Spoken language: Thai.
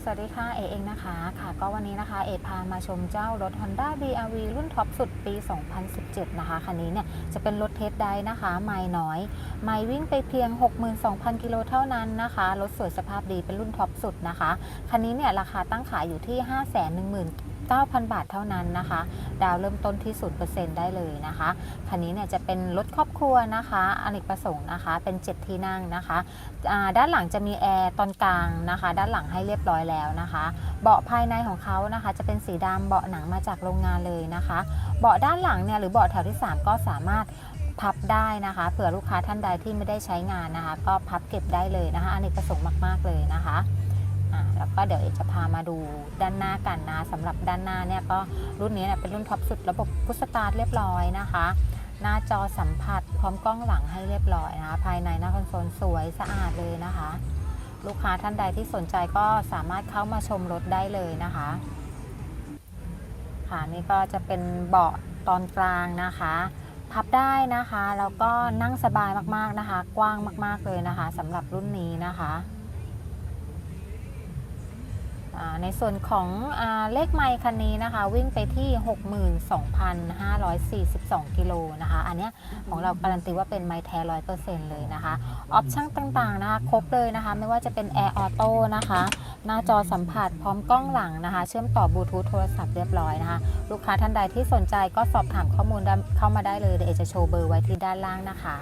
สวัสดีค่ะเอเองนะคะค่ะ ก็วันนี้นะคะเอพามาชมเจ้ารถ Honda BRV รุ่นท็อปสุดปี 2017 นะคะคันนี้เนี่ยจะเป็นรถเทสไดนะคะ ไม่น้อย ไม่วิ่งไปเพียง 62,000 กิโลเท่านั้นนะคะ รถสวยสภาพดีเป็นรุ่นท็อปสุดนะคะ คันนี้เนี่ยราคาตั้งขายอยู่ที่ 9,000 บาทเท่านั้นนะคะ ดาวเริ่มต้นที่ 0%ได้เลยนะคะคันนี้เนี่ยจะเป็นรถครอบครัวนะคะอเนกประสงค์นะคะ เป็น 7 ที่นั่งนะคะด้านหลังจะมีแอร์ตอนกลางนะคะ ด้านหลังให้เรียบร้อยแล้วนะคะ เบาะภายในของเขานะคะ จะเป็นสีดำเบาะหนังมาจากโรงงานเลยนะคะ เบาะด้านหลังเนี่ยหรือเบาะแถวที่ 3 ก็สามารถพับได้นะคะเผื่อลูกค้าท่านใดที่ไม่ได้ใช้งานนะคะ ก็พับเก็บได้เลยนะคะอันนี้ประสงค์มาก ๆ เลยนะคะ ก็เดี๋ยวเอจะพามาดูด้านหน้ากันนะสำหรับด้านหน้าเนี่ยก็รุ่นนี้เนี่ยเป็นรุ่นท็อปสุดระบบพุชสตาร์ทเรียบร้อยนะคะ หน้าจอสัมผัส พร้อมกล้องหลังให้เรียบร้อยนะคะ ภายในหน้าคอนโซลสวยสะอาดเลยนะคะ ลูกค้าท่านใดที่สนใจก็สามารถเข้ามาชมรถได้เลยนะคะค่ะนี่ก็จะเป็นเบาะตอนกลางนะคะพับได้นะคะแล้วก็นั่งสบายมากๆนะคะ กว้างมากๆเลยนะคะสำหรับรุ่นนี้นะคะ ในส่วนของอเลขไมค์คันนี้นะคะ วิ่งไปที่ 62,542 กิโลนะคะ อันนี้ของเราการันตีว่าเป็นไมค์แท้ร้อยเปอร์เซ็นต์เลยนะคะ ออปชั่นต่างๆนะคะครบเลยนะคะ ไม่ว่าจะเป็นแอร์ออโต้นะคะ หน้าจอสัมผัสพร้อมกล้องหลังนะคะ เชื่อมต่อบลูทูธโทรศัพท์เรียบร้อยนะคะ ลูกค้าท่านใดที่สนใจก็สอบถามข้อมูลเข้ามาได้เลยเดี๋ยวเอจะโชว์เบอร์ไว้ที่ด้านล่างนะคะ